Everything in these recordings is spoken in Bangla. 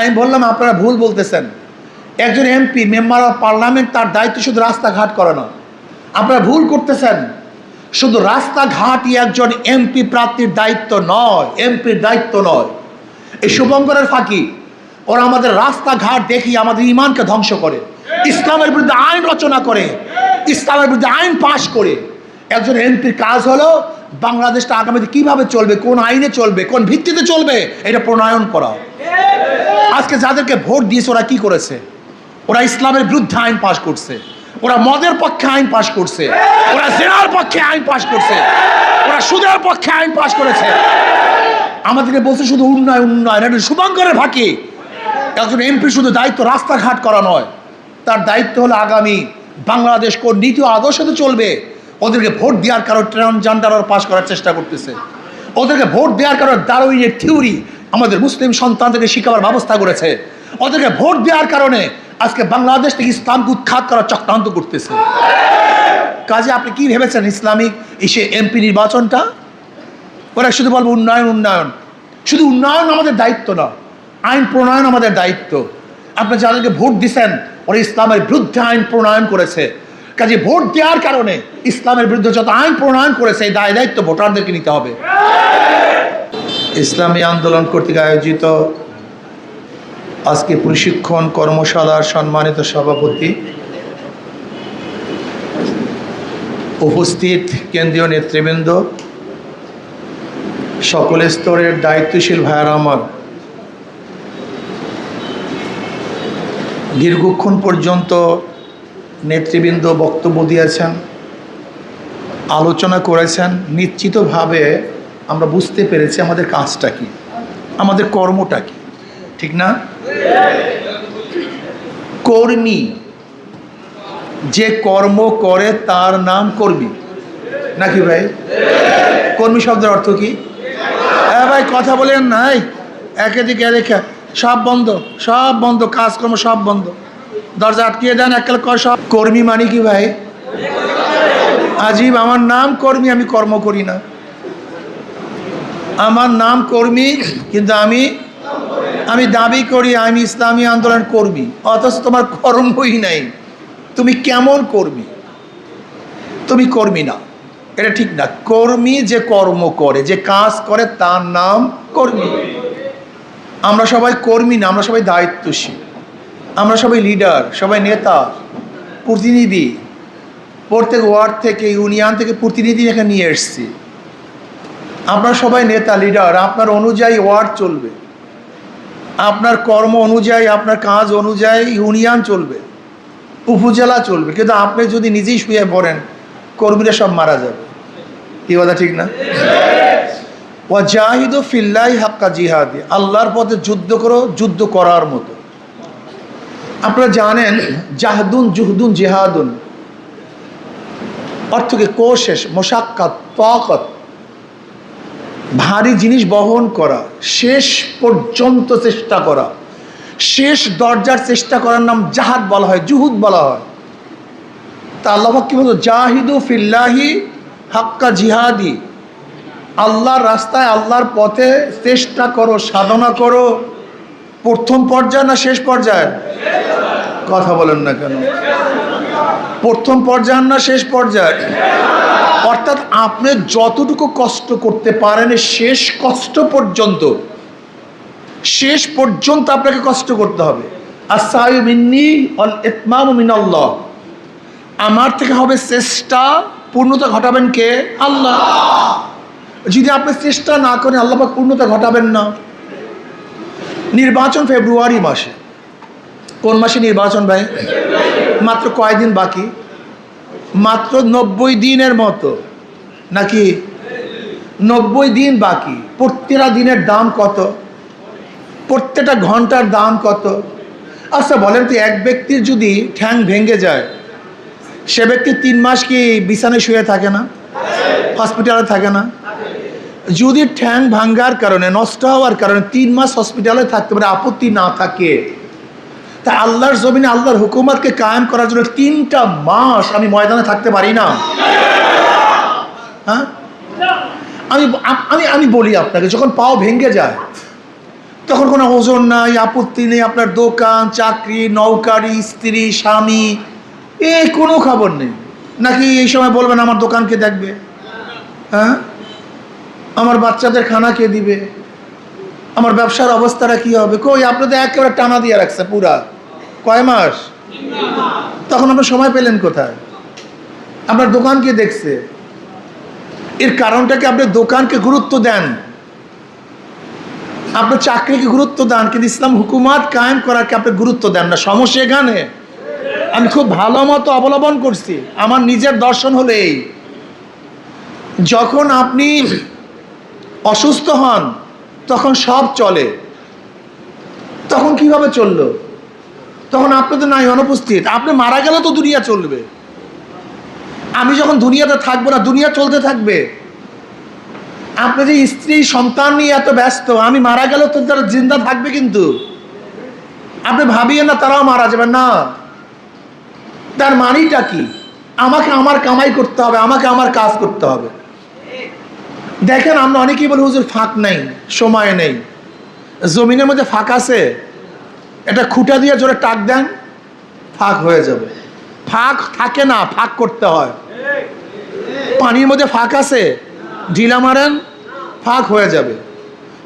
আমি বললাম, আপনারা ভুল বলতেছেন। একজন এমপি মেম্বার অফ পার্লামেন্ট তার দায়িত্ব শুধু রাস্তাঘাট করানো আপনারা ভুল করতেছেন। শুধু রাস্তাঘাটই একজন এমপি প্রার্থীর দায়িত্ব নয় এমপির দায়িত্ব নয়। এই শুভঙ্করের ফাঁকি, ওরা আমাদের রাস্তাঘাট দেখি আমাদের ইমানকে ধ্বংস করে। ইসলামের বিরুদ্ধে আইন রচনা করে। ইসলামের বিরুদ্ধে আইন পাশ করে। একজন এমপির কাজ হলো বাংলাদেশটা আগামীতে কীভাবে চলবে, কোন আইনে চলবে, কোন ভিত্তিতে চলবে, এটা প্রণয়ন করা আজকে যাদেরকে ভোট দিয়েছে, ওরা কি করেছে? ওরা ইসলামের বিরুদ্ধে আইন পাশ করছে, ওরা মদের পক্ষে আইন পাশ করছে, ওরা জেনার পক্ষে আইন পাশ করছে, ওরা সুদের পক্ষে আইন পাশ করেছে। আমাদেরকে বলছে শুধু উন্নয়ন উন্নয়ন, এটা শুভঙ্করের ফাঁকি। একজন এমপি শুধু দায়িত্ব রাস্তাঘাট করা নয়, তার দায়িত্ব হলো আগামী বাংলাদেশ কোন নীতি আদর্শতে চলবে ওদেরকে ভোট দেওয়ার কারণে ট্রান্সজেন্ডার পাশ করার চেষ্টা করতেছে। ওদেরকে ভোট দেওয়ার কারণে দারুইনের থিওরি আমাদের মুসলিম সন্তানদেরকে শিখাবার ব্যবস্থা করেছে। ওদেরকে ভোট দেওয়ার কারণে আজকে বাংলাদেশ থেকে ইসলামকে উৎখাত করার চক্রান্ত করতেছে। কাজে আপনি কি ভেবেছেন ইসলামিক এসে এমপি নির্বাচনটা? ওরা শুধু বলব উন্নয়ন উন্নয়ন। শুধু উন্নয়ন আমাদের দায়িত্ব না, আইন প্রণয়ন আমাদের দায়িত্ব। আপনি যাদেরকে ভোট দিছেন, ওরা ইসলামের বিরুদ্ধে আইন প্রণয়ন করেছে। কাজে ভোট দেওয়ার কারণে ইসলামের বিরুদ্ধে যত আইন প্রণয়ন করেছে, এই দায় দায়িত্ব ভোটারদেরকে নিতে হবে। ইসলামী আন্দোলন কর্তৃক আয়োজিত আজকে প্রশিক্ষণ কর্মশালার সম্মানিত সভাপতি উপস্থিত কেন্দ্রীয় নেতৃবৃন্দ, সকল স্তরের দায়িত্বশীল ভাইয়ারা আমার। দীর্ঘক্ষণ পর্যন্ত নেতৃবৃন্দ বক্তব্য দিয়েছেন, আলোচনা করেছেন, নিশ্চিতভাবে আমরা বুঝতে পেরেছি আমাদের কাজটা কি, আমাদের কর্মটা কি, ঠিক না? কর্মী, যে কর্ম করে তার নাম কর্মী, নাকি ভাই? কর্মী শব্দের অর্থ কি? হ্যাঁ ভাই, কথা বলেন নাই। একেদিকে রেখে সব বন্ধ সব বন্ধ, কাজকর্ম সব বন্ধ। দরজা আটকিয়ে দেন কর সব, কর্মী মানে কি ভাই? আজীব, আমার নাম কর্মী, আমি কর্ম করি না। আমার নাম কর্মী, কিন্তু আমি আমি দাবি করি, আমি ইসলামী আন্দোলন কর্মী, অথচ তোমার কর্মই নাই। তুমি কেমন কর্মী? তুমি কর্মী না। এটা ঠিক না। কর্মী যে কর্ম করে, যে কাজ করে, তার নাম কর্মী। আমরা সবাই কর্মী না, আমরা সবাই দায়িত্বশীল। আমরা সবাই লিডার সবাই নেতা, প্রতিনিধি। প্রত্যেক ওয়ার্ড থেকে ইউনিয়ন থেকে প্রতিনিধি এখানে নিয়ে এসছি। আপনার সবাই নেতা লিডার আপনার অনুযায়ী ওয়ার্ড চলবে। আপনার কর্ম অনুযায়ী, আপনার কাজ অনুযায়ী ইউনিয়ন চলবে, উপজেলা চলবে। কিন্তু আপনি যদি নিজেই শুয়ে পড়েন, কর্মীরা সব মারা যাবে। কি কথা, ঠিক না? ও জাহিদ ফিল্লাই হাক্কা জিহাদি। আল্লাহর পথে যুদ্ধ করো, যুদ্ধ করার মতো। আপনারা জানেন জাহদুন, জুহদুন, জেহাদুন। অর্থকে কোশেষ মোশাক্কাত তকত ভারী জিনিস বহন করা। শেষ পর্যন্ত চেষ্টা করা। শেষ দরজার চেষ্টা করার নাম জাহাদ বলা হয়, জুহুদ বলা হয়। তা আল্লাহ কি বলতো জাহিদু ফিল্লাহি হাক্কা জিহাদি। আল্লাহর রাস্তায়, আল্লাহর পথে চেষ্টা করো, সাধনা করো। প্রথম পর্যায়ে না শেষ পর্যায়ে কথা বলেন না কেন। প্রথম পর্যায়ে না শেষ পর্যায়ে অর্থাৎ আপনি যতটুকু কষ্ট করতে পারেন শেষ কষ্ট পর্যন্ত, শেষ পর্যন্ত আপনাকে কষ্ট করতে হবে। আমার থেকে হবে চেষ্টা, পূর্ণতা ঘটাবেন কে? আল্লাহ। যদি আপনি চেষ্টা না করেন, আল্লাহ পূর্ণতা ঘটাবেন না। নির্বাচন ফেব্রুয়ারি মাসে। কোন মাসে নির্বাচন ভাই? মাত্র কয়দিন বাকি? মাত্র নব্বই দিনের মতো। নাকি নব্বই দিন বাকি? প্রত্যেকটা দিনের দাম কত? প্রত্যেকটা ঘণ্টার দাম কত? আচ্ছা বলেন তো, এক ব্যক্তির যদি ঠ্যাং ভেঙে যায়, সে ব্যক্তি তিন মাস কি বিছানায় শুয়ে থাকে না? হসপিটালে থাকে না? যদি ঠ্যাং ভাঙ্গার কারণে, নষ্ট হওয়ার কারণে তিন মাস হসপিটালে থাকতে পারে, আপত্তি না থাকে, তা আল্লাহর জমিনে আল্লাহর হুকুমতকে কায়েম করার জন্য তিনটা মাস আমি ময়দানে থাকতে পারি না। হ্যাঁ? আমি আমি আমি বলি আপনাকে, যখন পাও ভেঙে যায়, তখন কোনো ওজন নাই, আপত্তি নেই, আপনার দোকান, চাকরি, নৌকারি, স্ত্রী, স্বামী এই কোনো খবর নেই। নাকি এই সময় বলবেন, আমার দোকানকে দেখবে? হ্যাঁ? আমার বাচ্চাদের খানা কে দিবে? আমার ব্যবসার অবস্থাটা কি হবে? কই, আপনি তো একেবারে টানা দিয়ে রাখছে পুরা। কয় মাস? তখন আপনার সময় পেলেন কোথায়? আপনার দোকান কে দেখছে? এর কারণটা কি আপনি দোকানকে গুরুত্ব দেন? আপনার চাকরিকে গুরুত্ব দেন, কিন্তু ইসলাম হুকুমাত কায়েম করাকে আপনি গুরুত্ব দেন না। সমস্যা এখানে। আমি খুব ভালো মতো অবলম্বন করছি। আমার নিজের দর্শন হলো এই। যখন আপনি অসুস্থ হন, তখন সব চলে। তখন কীভাবে চলল? তখন আপনি তো নাই, অনুপস্থিত। আপনি মারা গেলে তো দুনিয়া চলবে। আমি যখন দুনিয়াতে থাকব না, দুনিয়া চলতে থাকবে। আপনি যে স্ত্রী, সন্তান নিয়ে এত ব্যস্ত, আমি মারা গেলেও তো তারা জিন্দা থাকবে কিন্তু। আপনি ভাবিয়েন না, তারাও মারা যাবে। না। তার মানিটা কি? আমাকে আমার কামাই করতে হবে, আমাকে আমার কাজ করতে হবে। দেখেন, আমরা অনেকেই বলি, হুজুর, ফাঁক নেই, সময় নেই। জমিনের মধ্যে ফাঁক আছে? এটা খুঁটা দিয়ে জোরে টাক দেন, ফাঁক হয়ে যাবে। ফাঁক থাকে না, ফাঁক করতে হয়। পানির মধ্যে ফাঁক আছে? ঢিলা মারেন, ফাঁক হয়ে যাবে।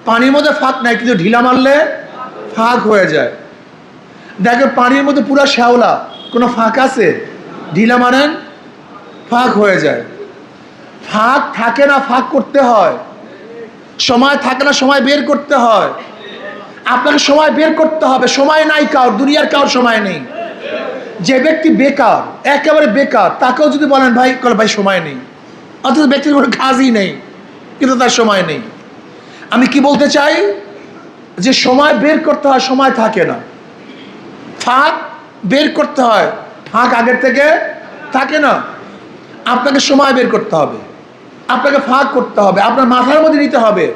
পানির মধ্যে ফাঁক নাই, কিন্তু ঢিলা মারলে ফাঁক হয়ে যায়। দেখে পানির মধ্যে পুরো শ্যাওলা, কোনো ফাঁক আছে? ঢিলা মারেন, ফাঁক হয়ে যায়। ফাঁক থাকে না, ফাঁক করতে হয়। সময় থাকে না, সময় বের করতে হয়। আপনাকে সময় বের করতে হবে। সময় নাই কার দুনিয়ার কার সময় নেই। যে ব্যক্তি বেকার, একেবারে বেকার, তাকেও যদি বলেন, ভাই ভাই, সময় নেই। অথচ ব্যক্তির কোনো কাজই নেই, কিন্তু তার সময় নেই। আমি কি বলতে চাই? যে সময় বের করতে হয়, সময় থাকে না। ফাঁক বের করতে হয়। ফাঁক আগের থেকে থাকে না। আপনাকে সময় বের করতে হবে। আপনাকে ফাঁক করতে হবে, আপনার মাথার মধ্যে নিতে হবে।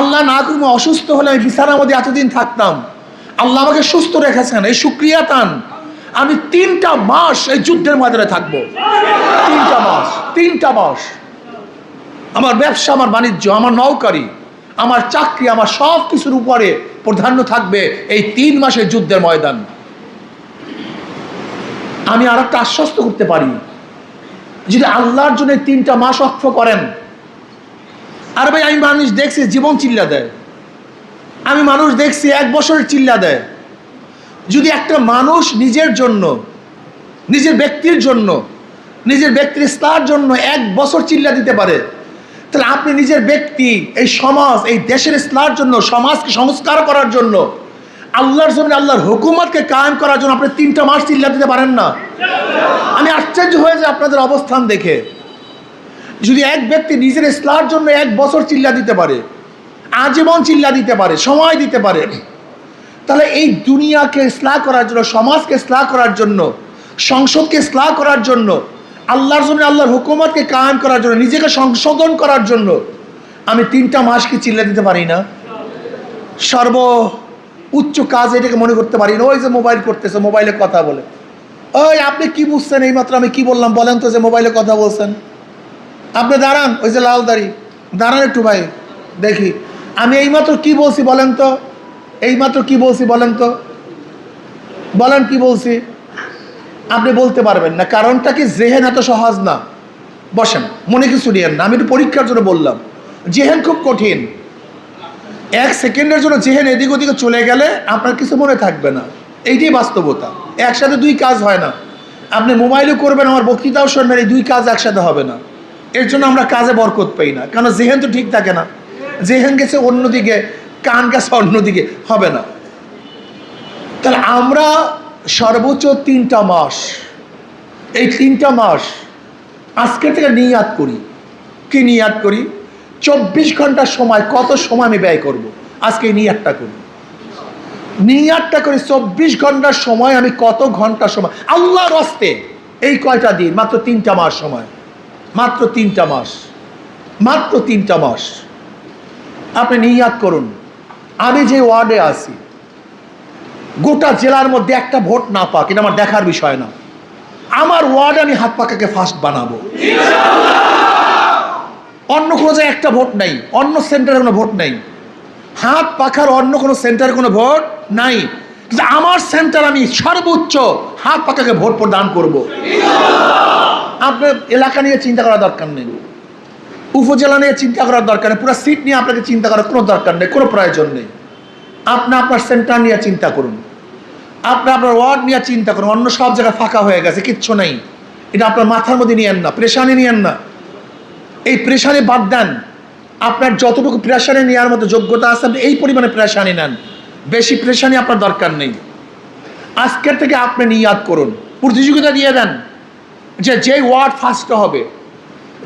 আল্লাহ না করুন অসুস্থ হলে আমি বিছানার মধ্যে এতদিন থাকতাম। আল্লাহ আমাকে সুস্থ রেখেছেন, এই সুক্রিয়া তান আমি তিনটা মাস এই যুদ্ধের ময়দানে থাকব। তিনটা মাস তিনটা মাস। আমার ব্যবসা, আমার বাণিজ্য, আমার নৌকারি, আমার চাকরি, আমার সব কিছুর উপরে প্রাধান্য থাকবে এই তিন মাসের যুদ্ধের ময়দান। আমি আর একটা আশ্বস্ত করতে পারি। যদি আল্লাহর জন্য তিনটা মাস অক্ষ করেন, আর ভাই, আমি মানুষ দেখছি জীবন চিল্লা দেয়। আমি মানুষ দেখছি এক বছর চিল্লা দেয়। যদি একটা মানুষ নিজের জন্য, নিজের ব্যক্তির জন্য, নিজের ব্যক্তির স্থার জন্য এক বছর চিল্লা দিতে পারে, তাহলে আপনি নিজের ব্যক্তি, এই সমাজ, এই দেশের ইসলার জন্য, সমাজকে সংস্কার করার জন্য আল্লাহর জন্য আল্লাহর হুকুমতকে কায়েম করার জন্য আপনি তিনটা মাস চিল্লা দিতে পারেন না। আমি আশ্চর্য হয়ে যাই আপনাদের অবস্থান দেখে। যদি এক ব্যক্তি নিজের ইসলার জন্য এক বছর চিল্লা দিতে পারে, আজীবন চিল্লা দিতে পারে, সময় দিতে পারে, তাহলে এই দুনিয়াকে ইসলাহ করার জন্য, সমাজকে ইসলাহ করার জন্য, সংসদকে ইসলাহ করার জন্য, আল্লাহর জন্য আল্লাহর হুকুমতকে কায়েম করার জন্য, নিজেকে সংশোধন করার জন্য, আমি তিনটা মাস কি চিল্লা দিতে পারি না? সর্ব উচ্চ কাজ এটাকে মনে করতে পারি না। ওই যে মোবাইল করতেছে মোবাইলে কথা বলে। ওই আপনি কি বুঝছেন এইমাত্র? আমি কি বললাম? বলেন তো যে মোবাইলে কথা বলছেন। আপনি দাঁড়ান, ওই যে লাল দাড়ি। দাঁড়ান একটু ভাই, দেখি। আমি এইমাত্র কি বলছি বলেন তো? এইমাত্র কি বলছি বলেন তো? বলেন কি বলছি? আপনি বলতে পারবেন না, কারণটা কি? জেহেন এত সহজ না। বসেন, মনে কিছু নিয়েন না। আমি একটু পরীক্ষার জন্য বললাম। জেহেন খুব কঠিন। এক সেকেন্ডের জন্য জেহেন এদিক ওদিকে চলে গেলে আপনার কিছু মনে থাকবে না। এইটাই বাস্তবতা। একসাথে দুই কাজ হয় না। আপনি মোবাইলও করবেন, আমার বক্তৃতাও শুনবেন, এই দুই কাজ একসাথে হবে না। এর জন্য আমরা কাজে বরকত পাই না। কারণ জেহেন তো ঠিক থাকে না। জেহেন গেছে অন্যদিকে, কান গেছে অন্যদিকে, হবে না। তাহলে আমরা সর্বোচ্চ তিনটা মাস, এই তিনটা মাস আজকে থেকে নিয়াত করি। কি নিয়াত করি? চব্বিশ ঘণ্টার সময়, কত সময় আমি ব্যয় করব। আজকে এই নিয়াতটা করি। নিয়াতটা করি চব্বিশ ঘণ্টার সময় আমি কত ঘণ্টা সময়? আল্লাহর হস্তে এই কয়টা দিন? মাত্র তিনটা মাস সময়। মাত্র তিনটা মাস। মাত্র তিনটা মাস। আপনি নিয়াত করুন। আমি যে ওয়ার্ডে আছি, গোটা জেলার মধ্যে একটা ভোট না পাক, এটা আমার দেখার বিষয় না। আমার ওয়ার্ডে আমি হাত পাকাকে ফার্স্ট বানাবো। অন্য কোনো জায়গায় একটা ভোট নেই, অন্য সেন্টারে কোনো ভোট নেই। হাত পাখার অন্য কোনো সেন্টারে কোনো ভোট নাই। কিন্তু আমার সেন্টার আমি সর্বোচ্চ হাত পাখাকে ভোট প্রদান করব। আপনার এলাকা নিয়ে চিন্তা করার দরকার নেই। উপজেলা নিয়ে চিন্তা করার দরকার নেই। পুরো সিট নিয়ে আপনাকে চিন্তা করার কোনো দরকার নেই, কোনো প্রয়োজন নেই। আপনি আপনার সেন্টার নিয়ে চিন্তা করুন। আপনি আপনার ওয়ার্ড নিয়ে চিন্তা করুন। অন্য সব জায়গায় ফাঁকা হয়ে গেছে, কিচ্ছু নেই। এটা আপনার মাথার মধ্যে নিয়েন না প্রেশানি নিয়েন না। এই প্রেশারে বাদ দেন। আপনার যতটুকু প্রেশানি নেওয়ার মতো যোগ্যতা আছে, আপনি এই পরিমাণে প্রেশানি নেন। বেশি প্রেশানি আপনার দরকার নেই। আজকের থেকে আপনি নিয়াদ করুন। প্রতিযোগিতা দিয়ে দেন যে যেই ওয়ার্ড ফার্স্ট হবে,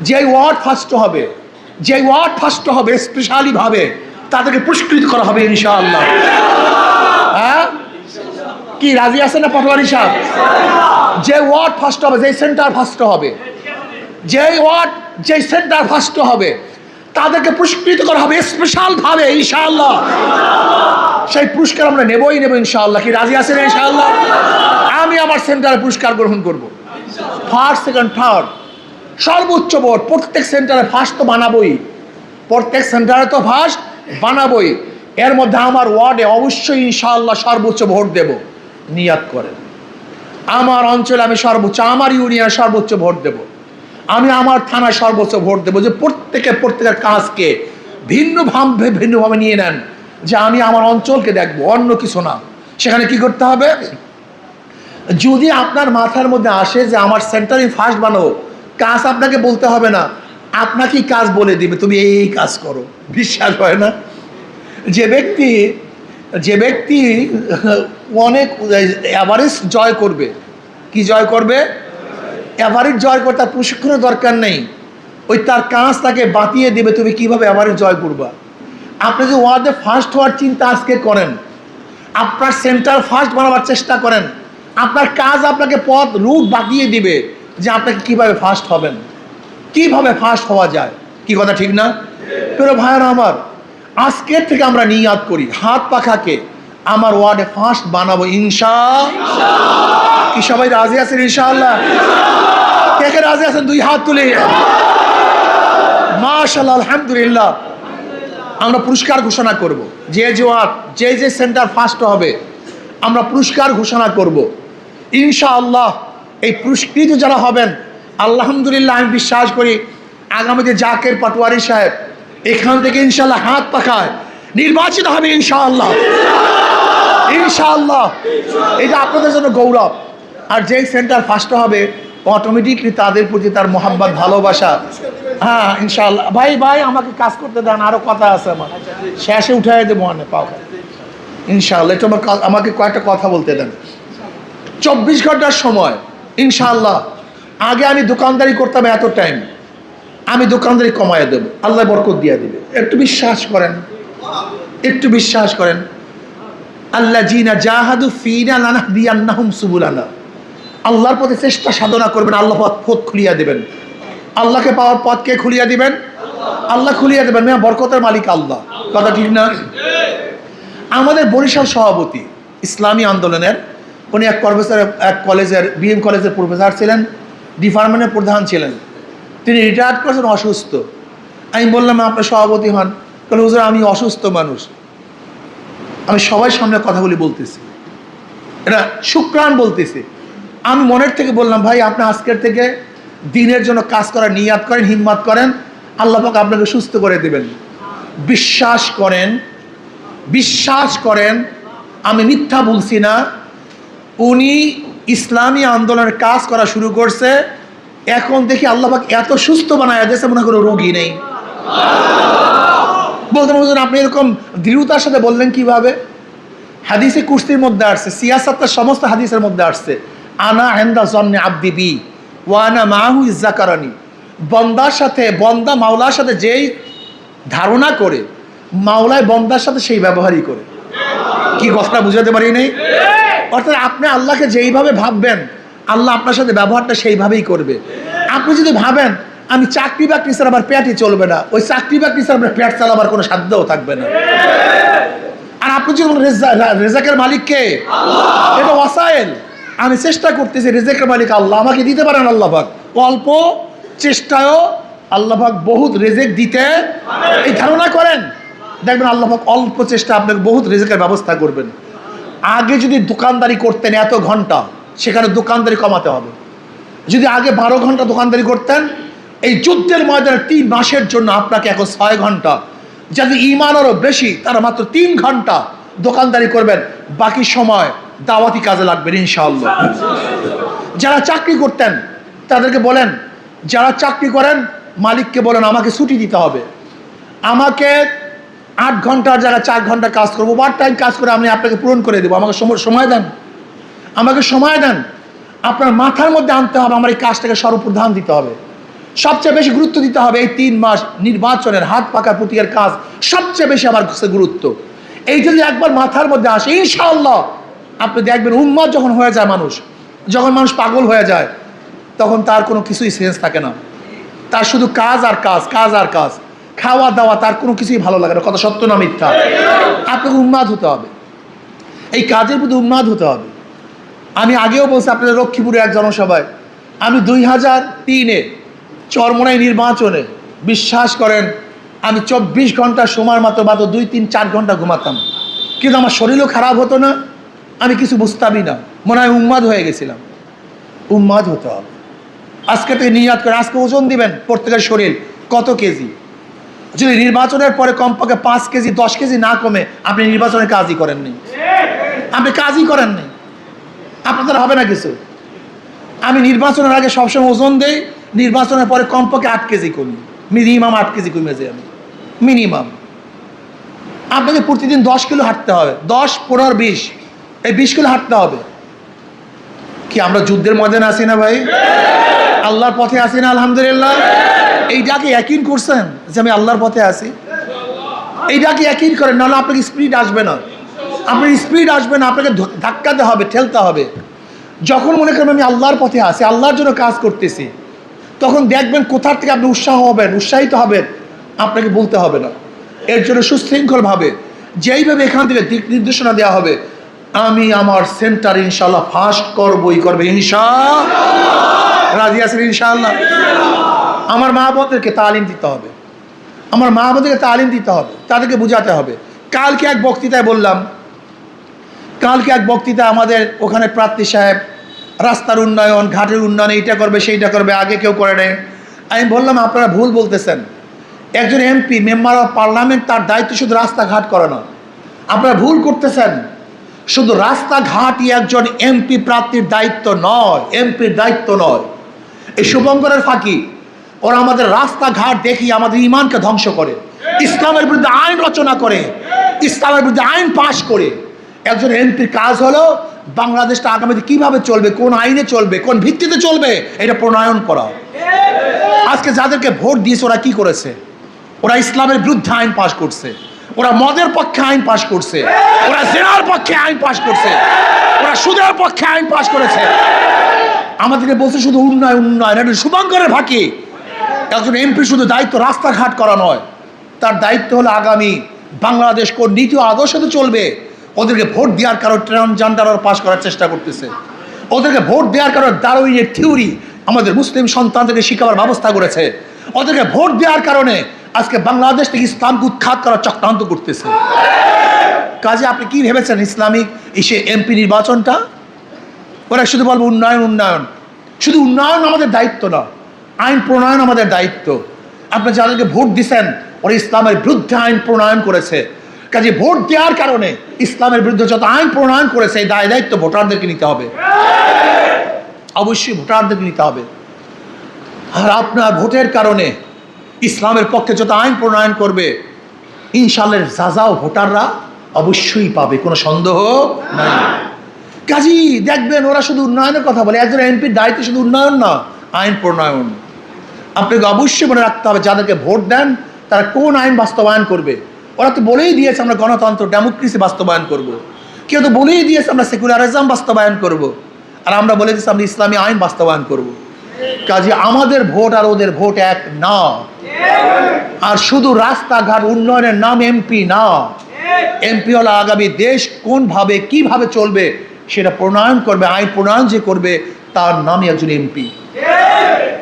যেই ওয়ার্ড ফার্স্ট হবে, যেই ওয়ার্ড ফার্স্ট হবে স্পেশালিভাবে তাদেরকে পুরস্কৃত করা হবে ইনশাআল্লাহ। হ্যাঁ? কি, রাজি আছে না পাটোয়ারি সাহেব? যে ওয়ার্ড ফার্স্ট হবে, যেই সেন্টার ফার্স্ট হবে যেই ওয়ার্ড, যেই সেন্টার ফার্স্ট হবে, তাদেরকে পুরস্কৃত করা হবে স্পেশাল ভাবে ইনশাআল্লাহ। সেই পুরস্কার আমরা নেবই, নেব ইনশাআল্লাহ। কি রাজি আছেন ইনশাআল্লাহ? আমি আমার সেন্টারে পুরস্কার গ্রহণ করব। ফার্স্ট সেকেন্ড থার্ড সর্বোচ্চ বোর্ড প্রত্যেক সেন্টারে ফার্স্ট তো বানাবোই। প্রত্যেক সেন্টারে তো ফার্স্ট বানাবোই। এর মধ্যে আমার ওয়ার্ডে অবশ্যই ইনশাআল্লাহ সর্বোচ্চ ভোট দেব। নিয়াত করেন। আমার অঞ্চলে আমি সর্বোচ্চ, আমার ইউনিয়নে সর্বোচ্চ ভোট দেব। আমি আমার থানায় সর্বোচ্চ ভোট দেবো যে প্রত্যেকে প্রত্যেকের কাজকে ভিন্নভাবে ভিন্নভাবে নিয়ে নেন, যে আমি আমার অঞ্চলকে দেখব, অন্য কিছু না। সেখানে কি করতে হবে? যদি আপনার মাথার মধ্যে আসে যে আমার সেন্টারে ফার্স্ট বানাবো কাজ আপনাকে বলতে হবে না। আপনাকেই কাজ বলে দিবে, তুমি এই এই কাজ করো। বিশ্বাস হয় না? যে ব্যক্তি যে ব্যক্তি অনেক অ্যাভারেজ জয় করবে। কি জয় করবে? অ্যাভারেজ জয় করতে তার প্রশিক্ষণের দরকার নেই। ওই তার কাজ তাকে বাতিয়ে দেবে তুমি কীভাবে অ্যাভারেজ জয় করবা? আপনি যে ওয়ার্ডে ফার্স্ট হওয়ার চিন্তা আজকে করেন আপনার সেন্টার ফার্স্ট বানাবার চেষ্টা করেন আপনার কাজ আপনাকে পথ রূপ বাতিয়ে দিবে যে আপনাকে কীভাবে ফার্স্ট হবেন। কীভাবে ফার্স্ট হওয়া যায়? কি কথা ঠিক না? প্রিয় ভাইয়েরা আমার আজকের থেকে আমরা নিয়াদ করি হাত পাখাকে। আমার ওয়ার্ডে ফার্স্ট বানাবো ইনশা কি সবাই রাজি আছেন ইনশাআল্লাহ? কে কে রাজি আছেন? দুই হাত তুলে। মাশাল্লাহ আলহামদুলিল্লাহ। আমরা পুরস্কার ঘোষণা করব। যে যে ওয়ার্ড যে যে সেন্টার ফার্স্ট হবে আমরা পুরস্কার ঘোষণা করব। ইনশাআল্লাহ এই পুরস্কৃত যারা হবেন আলহামদুলিল্লাহ আমি বিশ্বাস করি আগামীতে জাকের পাটোয়ারি সাহেব এখান থেকে ইনশাআল্লাহ হাত পাখায়। নির্বাচিত হবে ইনশাআল্লাহ। ইনশাআল্লাহ। এটা আপনাদের জন্য গৌরব। আর যেই সেন্টার ফার্স্ট হবে অটোমেটিকলি তাদের প্রতি তার মোহাম্মত ভালোবাসা। হ্যাঁ ইনশাআল্লাহ। ভাই ভাই, আমাকে কাজ করতে দেন আরও কথা আছে আমার। শেষে উঠাই দেবো অনেক, পাও। ইনশাআল্লাহ একটু আমার আমাকে কয়েকটা কথা বলতে দেন। চব্বিশ ঘণ্টার সময়, ইনশাআল্লাহ। আগে আমি দোকানদারি করতাম এত টাইম আমি দোকানদারি কমায় দেবো। আল্লাহ বরকত দিয়ে দেবে। একটু বিশ্বাস করেন। একটু বিশ্বাস করেন। আল্লাহ জিনা জাহাদু ফিনা আল্লাহর পথে চেষ্টা সাধনা করবেন, আল্লাহ পথ পথ খুলিয়া দেবেন। আল্লাহকে পাওয়ার পথকে খুলিয়া দিবেন? আল্লাহ খুলিয়া দেবেন। মেয়া, বরকতের মালিক আল্লাহ। কথা ঠিক না? আমাদের বরিশাল সভাপতি ইসলামী আন্দোলনের উনি এক প্রফেসর এক কলেজের বিএম কলেজের প্রফেসর ছিলেন ডিপার্টমেন্টের প্রধান ছিলেন। তিনি রিটায়ার্ড করেছেন, অসুস্থ। আমি বললাম আপনার সভাপতি হন। কারণ হুজুর, আমি অসুস্থ মানুষ। আমি সবাই সামনে কথাগুলি বলতেছি। এটা শুক্রান বলতেছি। আমি মনের থেকে বললাম, ভাই, আপনি আজকের থেকে দিনের জন্য কাজ করার নিয়াত করেন, হিম্মত করেন। আল্লাহ পাক আপনাকে সুস্থ করে দেবেন। বিশ্বাস করেন বিশ্বাস করেন, আমি মিথ্যা বলছি না। উনি ইসলামী আন্দোলনের কাজ করা শুরু করছে। এখন দেখি আল্লাহ পাক এত সুস্থ বানায় দিয়েছে, মনে কোনো রোগী নেই। বলতে বলছেন আপনি এরকম দৃঢ়তার সাথে বললেন কীভাবে? হাদিসে কুস্তির মধ্যে আসছে, সিয়াসাতের সমস্ত হাদিসের মধ্যে আসছে, আনা হেন্দা জন্নে আব্দি বি ওয়ানা মাহু ইজ্জাকারানি। বন্দার সাথে, বন্দা মাওলার সাথে যেই ধারণা করে, মাওলায় বন্দার সাথে সেই ব্যবহারই করে। কি কথাটা বুঝাতে পারি নেই? অর্থাৎ আপনি আল্লাহকে যেইভাবে ভাববেন, আল্লাহ আপনার সাথে ব্যবহারটা সেইভাবেই করবে। আপনি যদি ভাবেন আমি চাকরি বাকরি ছাড়া আমার পেটই চলবে না। ওই চাকরি বাকরি ছাড়া আপনার পেট চালাবার কোনো সাধ্যও থাকবে না। আর আপনি যদি রেজাকের মালিককে এটা ওয়াসাইল আমি চেষ্টা করতেছি, রেজেকের মালিক আল্লাহ আমাকে দিতে পারেন আল্লাহ পাক। অল্প চেষ্টায়ও আল্লাহ পাক বহুত রেজেক দিতে এই ধারণা করেন। দেখবেন আল্লাহ পাক অল্প চেষ্টা আপনাকে বহুত রেজেকের ব্যবস্থা করবেন। আগে যদি দোকানদারি করতেন এত ঘণ্টা, সেখানে দোকানদারি কমাতে হবে। যদি আগে বারো ঘণ্টা দোকানদারি করতেন এই যুদ্ধের ময়দানে তিন মাসের জন্য আপনাকে এখন ছয় ঘণ্টা। যাদের ইমান আরও বেশি, তারা মাত্র তিন ঘণ্টা দোকানদারি করবেন। বাকি সময় দাওয়াতি কাজে লাগবেন, ইনশাআল্লাহ। যারা চাকরি করতেন, তাদেরকে বলেন, যারা চাকরি করেন, মালিককে বলেন, আমাকে ছুটি দিতে হবে। আমাকে আট ঘণ্টার জায়গায় চার ঘণ্টা কাজ করব। ওভার টাইম কাজ করে আমি আপনাকে পূরণ করে দেবো। আমাকে সময় দেন। আমাকে সময় দেন। আপনার মাথার মধ্যে আনতে হবে, আমার এই কাজটাকে সর্বপ্রধান দিতে হবে। সবচেয়ে বেশি গুরুত্ব দিতে হবে এই তিন মাস নির্বাচনের হাত পাকা প্রতীকের কাজ সবচেয়ে বেশি আমার কাছে গুরুত্ব। এই যদি একবার মাথার মধ্যে আসে, ইনশাআল্লাহ, আপনি দেখবেন উন্মাদ যখন হয়ে যায় মানুষ, যখন মানুষ পাগল হয়ে যায়, তখন তার কোনো কিছুই সেন্স থাকে না। তার শুধু কাজ আর কাজ কাজ আর কাজ। খাওয়া দাওয়া তার কোনো কিছুই ভালো লাগে না, কথা সত্য না মিথ্যা? আপনাকে উন্মাদ হতে হবে। এই কাজের প্রতি উন্মাদ হতে হবে। আমি আগেও বলছি আপনাদের লক্ষ্মীপুরে এক জনসভায়, আমি দুই হাজার তিনে চরমনাই নির্বাচনে বিশ্বাস করেন, আমি চব্বিশ ঘণ্টা সময় মাত্র মাত্র দুই, তিন, চার ঘণ্টা ঘুমাতাম। কিন্তু আমার শরীরও খারাপ হতো না, আমি কিছু বুঝতামই না। মনে হয় উন্মাদ হয়ে গেছিলাম। উন্মাদ হতে হবে। আজকে থেকে নিয়াদ করে, আজকে ওজন দিবেন প্রত্যেকের শরীর, কত কেজি? যদি নির্বাচনের পরে কমপক্ষে পাঁচ কেজি, দশ কেজি না কমে, আপনি নির্বাচনের কাজই করেননি। আপনি কাজই করেননি। আপনাদের হবে না কিছু। আমি নির্বাচনের আগে সবসময় ওজন দেই নির্বাচনের পরে কমপক্ষে আট কেজি কমি। মিনিমাম আট কেজি কমে আমি মিনিমাম। আপনাকে প্রতিদিন দশ কিলো হাঁটতে হবে। দশ, পনেরো, বিশ। এই বিশ কিলো হাঁটতে হবে। কি আমরা যুদ্ধের ময়দানে আছি না ভাই? আল্লাহর পথে আছি না, আলহামদুলিল্লাহ? এইটাকে একইন করছেন যে আমি আল্লাহর পথে আছি? এইটাকে একইন করেন? নাহলে আপনাকে স্পিড আসবে না। আপনার স্পিড আসবে না, আপনাকে ধাক্কাতে হবে, ঠেলতে হবে। যখন মনে করেন আমি আল্লাহর পথে আছি, আল্লাহর জন্য কাজ করতেছি তখন দেখবেন কোথার থেকে আপনি উৎসাহ হবেন, উৎসাহিত হবেন, আপনাকে বলতে হবে না। এর জন্য সুশৃঙ্খলভাবে যেইভাবে এখান থেকে দিক নির্দেশনা দেওয়া হবে, আমি আমার সেন্টার ইনশাল্লাহ ফার্স্ট করবই করবে ইনশা রাজি আছেন ইনশাআল্লাহ? আমার মা বোনদেরকে তালিম দিতে হবে। আমার মা বোনদেরকে তালিম দিতে হবে, তাদেরকে বোঝাতে হবে। কালকে এক বক্তৃতায় বললাম, কালকে এক বক্তৃতা আমাদের ওখানে প্রার্থী সাহেব রাস্তার উন্নয়ন, ঘাটের উন্নয়ন, এইটা করবে, সেইটা করবে, আগে কেউ করে নেই। আমি বললাম, আপনারা ভুল বলতেছেন। একজন এমপি মেম্বার অফ পার্লামেন্ট তার দায়িত্ব শুধু রাস্তাঘাট করে না আপনারা ভুল করতেছেন। শুধু রাস্তাঘাটই একজন এমপি প্রার্থীর দায়িত্ব নয় এমপির দায়িত্ব নয়। এই শুভঙ্করের ফাঁকি, ওরা আমাদের রাস্তাঘাট দেখি আমাদের ইমানকে ধ্বংস করে। ইসলামের বিরুদ্ধে আইন রচনা করে। ইসলামের বিরুদ্ধে আইন পাশ করে। একজন এমপির কাজ হলো বাংলাদেশটা আগামীতে কীভাবে চলবে, কোন আইনে চলবে, কোন ভিত্তিতে চলবে, এটা প্রণয়ন করা। আজকে যাদেরকে ভোট দিয়েছে, ওরা কি করেছে? ওরা ইসলামের বিরুদ্ধে আইন পাশ করছে। ওরা মদের পক্ষে আইন পাশ করছে। ওরা জেনার পক্ষে আইন পাশ করছে। ওরা সুদের পক্ষে আইন পাশ করেছে। আমাদেরকে বলছে শুধু উন্নয়ন উন্নয়ন। এটা শুভঙ্করের ফাঁকি। একজন এমপি শুধু দায়িত্ব রাস্তাঘাট করা নয়। তার দায়িত্ব হলো আগামী বাংলাদেশ কোন নীতি আদর্শতে চলবে ওদেরকে ভোট দেওয়ার কারণ ট্রান্সজেন্ডার পাশ করার চেষ্টা করতেছে। ওদেরকে ভোট দেওয়ার কারণে দারুইনের থিওরি আমাদের মুসলিম সন্তানদেরকে শিখাবার ব্যবস্থা করেছে। ওদেরকে ভোট দেওয়ার কারণে আজকে বাংলাদেশ থেকে ইসলামকে উৎখাত করার চক্রান্ত করতেছে। কাজে আপনি কি ভেবেছেন ইসলামিক এসে এমপি নির্বাচনটা? ওরা শুধু বলব উন্নয়ন উন্নয়ন। শুধু উন্নয়ন আমাদের দায়িত্ব না, আইন প্রণয়ন আমাদের দায়িত্ব। আপনি যাদেরকে ভোট দিচ্ছেন ওরা ইসলামের বিরুদ্ধে আইন প্রণয়ন করেছে। কাজে ভোট দেওয়ার কারণে ইসলামের বিরুদ্ধে যত আইন প্রণয়ন করেছে, এই দায় দায়িত্ব ভোটারদেরকে নিতে হবে। অবশ্যই ভোটারদেরকে নিতে হবে। আর আপনার ভোটের কারণে ইসলামের পক্ষে যত আইন প্রণয়ন করবে ইনশাল্লাহ যাজাও ভোটাররা অবশ্যই পাবে, কোনো সন্দেহ নাই। কাজী, দেখবেন ওরা শুধু উন্নয়নের কথা বলে, একজন এমপির দায়িত্ব শুধু উন্নয়ন না, আইন প্রণয়ন। আপনাকে অবশ্যই মনে রাখতে হবে, যাদেরকে ভোট দেন, তারা কোন আইন বাস্তবায়ন করবে? ওরা তো বলেই দিয়েছে আমরা গণতন্ত্র ডেমোক্রেসি বাস্তবায়ন করব। কেউ তো বলেই দিয়েছে আমরা সেকুলারিজম বাস্তবায়ন করব। আর আমরা বলে দিয়েছি আমরা ইসলামী আইন বাস্তবায়ন করব। কাজে আমাদের ভোট আর ওদের ভোট এক না আর শুধু রাস্তাঘাট উন্নয়নের নাম এমপি না এমপি হলো আগামী দেশ কোনভাবে, কীভাবে চলবে সেটা প্রণয়ন করবে, আইন প্রণয়ন যে করবে তার নামই একজন এমপি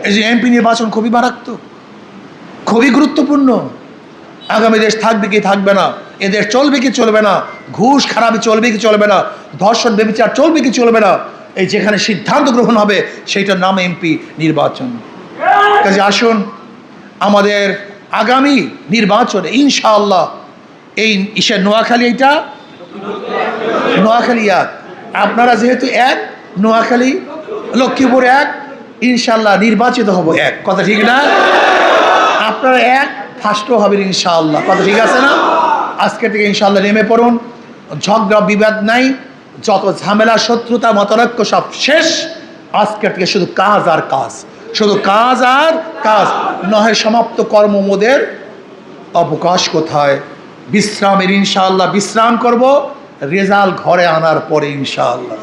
এই যে এমপি নির্বাচন খুবই মারাত্মক, খুবই গুরুত্বপূর্ণ আগামী দেশ থাকবে কি থাকবে না? এদের চলবে কি চলবে না? ঘুষ খারাপি চলবে কি চলবে না? ধর্ষণ বেবিচার চলবে কি চলবে না? এই যেখানে সিদ্ধান্ত গ্রহণ হবে, সেইটার নাম এমপি নির্বাচন। কাজে আসুন, আমাদের আগামী নির্বাচনে ইনশাআল্লাহ, এই ইসের নোয়াখালী এইটা? নোয়াখালী এক। আপনারা যেহেতু এক, নোয়াখালী, লক্ষ্মীপুর এক ইনশাল্লাহ নির্বাচিত হব এক। কথা ঠিক না? আপনারা এক ফার্স্টও হবে ইনশাআল্লাহ। কথা ঠিক আছে না? আজকে থেকে ইনশাআল্লাহ নেমে পড়ুন। ঝগড়া, বিবাদ নাই। যত ঝামেলা, শত্রুতা মতনৈক্য সব শেষ। আজকে থেকে শুধু কাজ আর কাজ। শুধু কাজ আর কাজ। নহে, সমাপ্ত কর্ম মোদের অবকাশ কোথায়? বিশ্রামের ইনশাআল্লাহ। বিশ্রাম করব, রেজাল্ট ঘরে আনার পরে ইনশাআল্লাহ।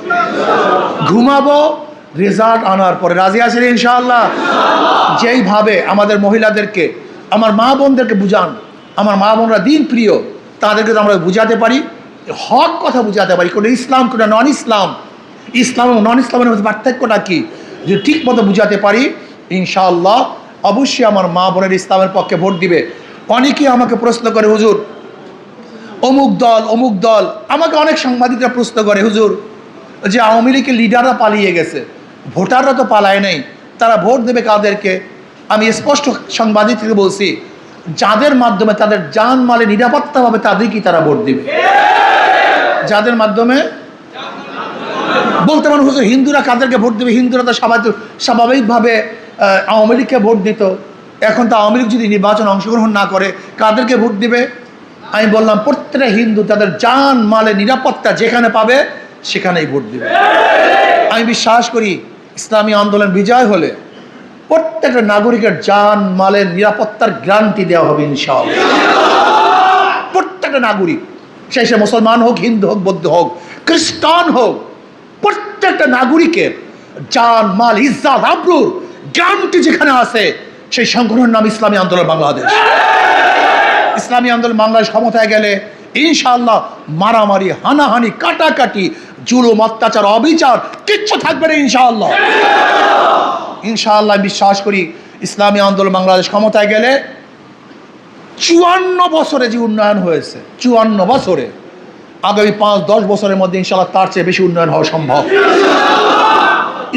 ঘুমাবো, রেজাল্ট আনার পরে। রাজি আছেন ইনশাআল্লাহ? যেইভাবে আমাদের মহিলাদেরকে আমার মা বোনদেরকে বুঝান। আমার মা বোনরা দিন প্রিয়, তাদেরকে তো আমরা বুঝাতে পারি। হক কথা বুঝাতে পারি, কোনো ইসলাম, কোনো নন ইসলাম ইসলাম এবং নন ইসলামের মধ্যে পার্থক্যটা কি? যদি ঠিক মতো বুঝাতে পারি, ইনশাআল্লাহ অবশ্যই আমার মা বোনের ইসলামের পক্ষে ভোট দিবে। অনেকেই আমাকে প্রশ্ন করে, হুজুর, অমুক দল অমুক দল। আমাকে অনেক সাংবাদিকরা প্রশ্ন করে, হুজুর, যে আওয়ামী লীগের লিডাররা পালিয়ে গেছে, ভোটাররা তো পালায় নাই, তারা ভোট দেবে কাদেরকে? আমি স্পষ্ট সাংবাদিক থেকে বলছি, যাদের মাধ্যমে তাদের জান মালে নিরাপত্তা পাবে, তাদেরকেই তারা ভোট দিবে। যাদের মাধ্যমে? বলতে পারেন, হুজুর, হিন্দুরা কাদেরকে ভোট দেবে? হিন্দুরা তো স্বাভাবিক, স্বাভাবিকভাবে আওয়ামী লীগকে ভোট দিত। এখন তো আওয়ামী লীগ যদি নির্বাচন অংশগ্রহণ না করে, কাদেরকে ভোট দিবে? আমি বললাম, প্রত্যেকটা হিন্দু তাদের জান মালে নিরাপত্তা যেখানে পাবে, সেখানেই ভোট দিবে। আমি বিশ্বাস করি, ইসলামী আন্দোলন বিজয় হলে প্রত্যেকটা নাগরিকের জান মালের নিরাপত্তার গ্যারান্টি দেওয়া হবে ইনশাআল্লাহ। প্রত্যেকটা নাগরিক, সে সে মুসলমান হোক, হিন্দু হোক, বৌদ্ধ হোক, খ্রিস্টান হোক, প্রত্যেকটা নাগরিকের জান মাল, ইজ্জাত, আবরুর গ্যারান্টি যেখানে আছে, সেই সংগঠনের নাম ইসলামী আন্দোলন বাংলাদেশ। ইসলামী আন্দোলন বাংলাদেশ ক্ষমতায় গেলে ইনশাআল্লাহ মারামারি, হানাহানি, কাটাকাটি, জুলুম, অত্যাচার, অবিচার, কিচ্ছু থাকবে না ইনশাআল্লাহ। ইনশাআল্লাহ বিশ্বাস করি ইসলামী আন্দোলন বাংলাদেশ ক্ষমতায় গেলে চুয়ান্ন বছরে যে উন্নয়ন হয়েছে, চুয়ান্ন বছরে, আগামী পাঁচ, দশ বছরের মধ্যে ইনশাআল্লাহ তার চেয়ে বেশি উন্নয়ন হওয়া সম্ভব।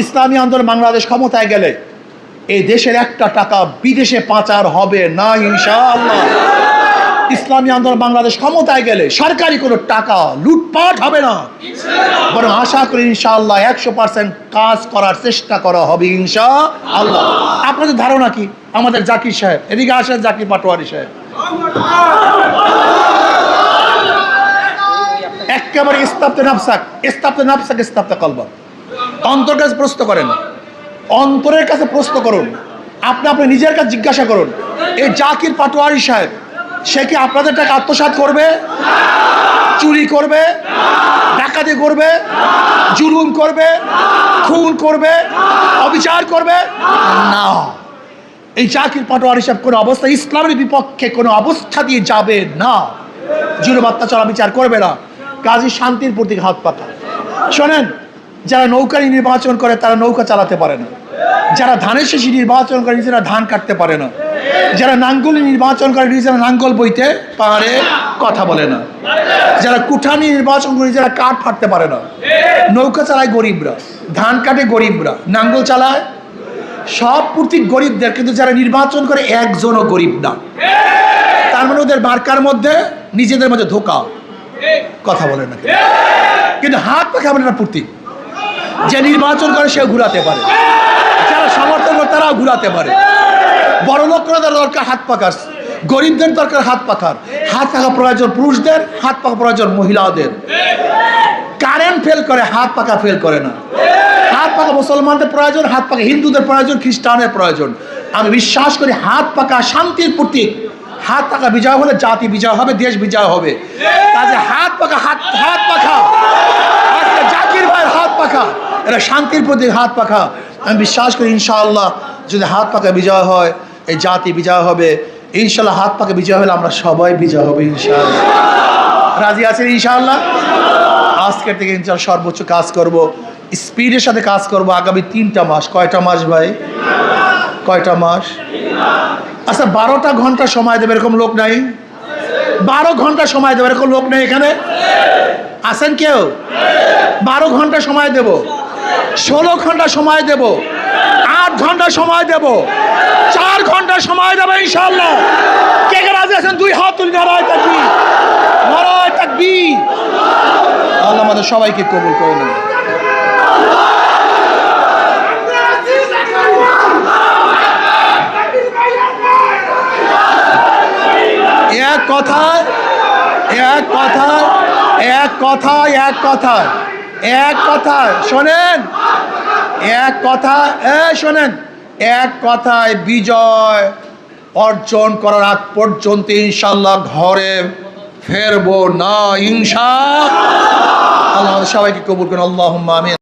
ইসলামী আন্দোলন বাংলাদেশ ক্ষমতায় গেলে এই দেশের একটা টাকা বিদেশে পাচার হবে না ইনশাআল্লাহ। ইসলামী আন্দোলন বাংলাদেশ ক্ষমতায় গেলে সরকারি কোনো টাকা লুটপাট হবে না। বরং আশা করি ইনশাআল্লাহ একশো পার্সেন্ট কাজ করার চেষ্টা করা হবে ইনশা আল্লাহ আপনাদের ধারণা কি? আমাদের জাকির সাহেব, এদিকে আসেন জাকির পাটোয়ারি সাহেব। একেবারে ইস্তাপ্তে নাফসাক ইস্তাপ্তে নাফসাক ইস্তাপ্তে কলবা অন্তর কাছে প্রশ্ন করেন। অন্তরের কাছে প্রশ্ন করুন। আপনি আপনি নিজের কাছে জিজ্ঞাসা করুন। এই জাকির পাটোয়ারি সাহেব সে কি আপনাদের টাকা আত্মসাৎ করবে? চুরি করবে? ডাকাতি করবে? জুলুম করবে? খুন করবে? অবিচার করবে? না। এই চাকরির পাটোয়ার সাহেব কোনো অবস্থা ইসলামের বিপক্ষে কোনো অবস্থা দিয়ে যাবে না। জুলুম, অত্যাচার বিচার করবে না। কাজী শান্তির প্রতি হাত পাতা। শোনেন, যারা নৌকারি নির্বাচন করে, তারা নৌকা চালাতে পারে না। যারা ধানের শেষে নির্বাচন করে নিজেরা ধান কাটতে পারে না। যারা নাঙ্গলি নির্বাচন করে নিজেরা নাঙ্গল বইতে পারে, কথা বলে না। যারা কুঠানি নির্বাচন করে নিজেরা কাঠ ফাটতে পারে না। নৌকা চালায় গরিবরা, ধান কাটে গরিবরা, নাঙ্গল চালায়। সব প্রতীক গরিবদের, কিন্তু যারা নির্বাচন করে একজনও গরিব না। তার মানে ওদের মার্কার মধ্যে নিজেদের মধ্যে ধোকা। কথা বলে না। কিন্তু হাত পাখা মানে না প্রতীক। যে নির্বাচন করে সেও ঘুরাতে পারে। যারা সমর্থন করে তারাও ঘুরাতে পারে। বড় লোকরা দরকার হাত পাকার। গরিবদের দরকার হাত পাখার হাত পাখা প্রয়োজন পুরুষদের, হাত পাখা প্রয়োজন মহিলাদের। কারেন্ট ফেল করে, হাত পাকা ফেল করে না। হাত পাকা মুসলমানদের প্রয়োজন, হাত পাকা হিন্দুদের প্রয়োজন খ্রিস্টানের প্রয়োজন। আমি বিশ্বাস করি হাত পাকা শান্তির প্রতীক। হাত পাকা বিজয় হলে জাতি বিজয় হবে, দেশ বিজয় হবে। কাজে হাত পাকা, হাত হাত পাখা জাকির ভাইয়ের হাত পাখা এটা শান্তির প্রতীক, হাত পাখা আমি বিশ্বাস করি ইনশাআল্লাহ যদি হাত পাকা বিজয় হয়, এই জাতি বিজয় হবে। ইনশাল্লাহ হাত পাকে বিজয় হলে আমরা সবাই বিজয় হবে ইনশাআল্লাহ। রাজি আছেন ইনশাআল্লাহ? আজকের থেকে ইনশাল্লাহ সর্বোচ্চ কাজ করব। স্পিডের সাথে কাজ করব আগামী তিনটা মাস। কয়টা মাস ভাই? কয়টা মাস? আচ্ছা বারোটা ঘণ্টা সময় দেবে এরকম লোক নাই? বারো ঘণ্টা সময় দেবো এরকম লোক নেই এখানে? আছেন কেউ? বারো ঘণ্টা সময় দেব। ষোলো ঘণ্টা সময় দেব, আট ঘণ্টা সময় দেব, চার ঘণ্টা সময় দেবো ইনশাল্লাহ কে কে রাজি আছেন? দুই হাত তুলি নারায় থাকবি নারায় থাকবি আল্লাহ আমাদের সবাইকে কবুল করে নেবে এক কথা এক কথা এক কথা এক কথায়। এক কথা, শোনেন। এক কথা শোনেন। এক কথায় বিজয় অর্জন করার আগ পর্যন্ত ইনশাল্লাহ ঘরে ফেরবো না, ইনশা আল্লাহ। সবাইকে কবুল করুন। আল্লাহ আমিন।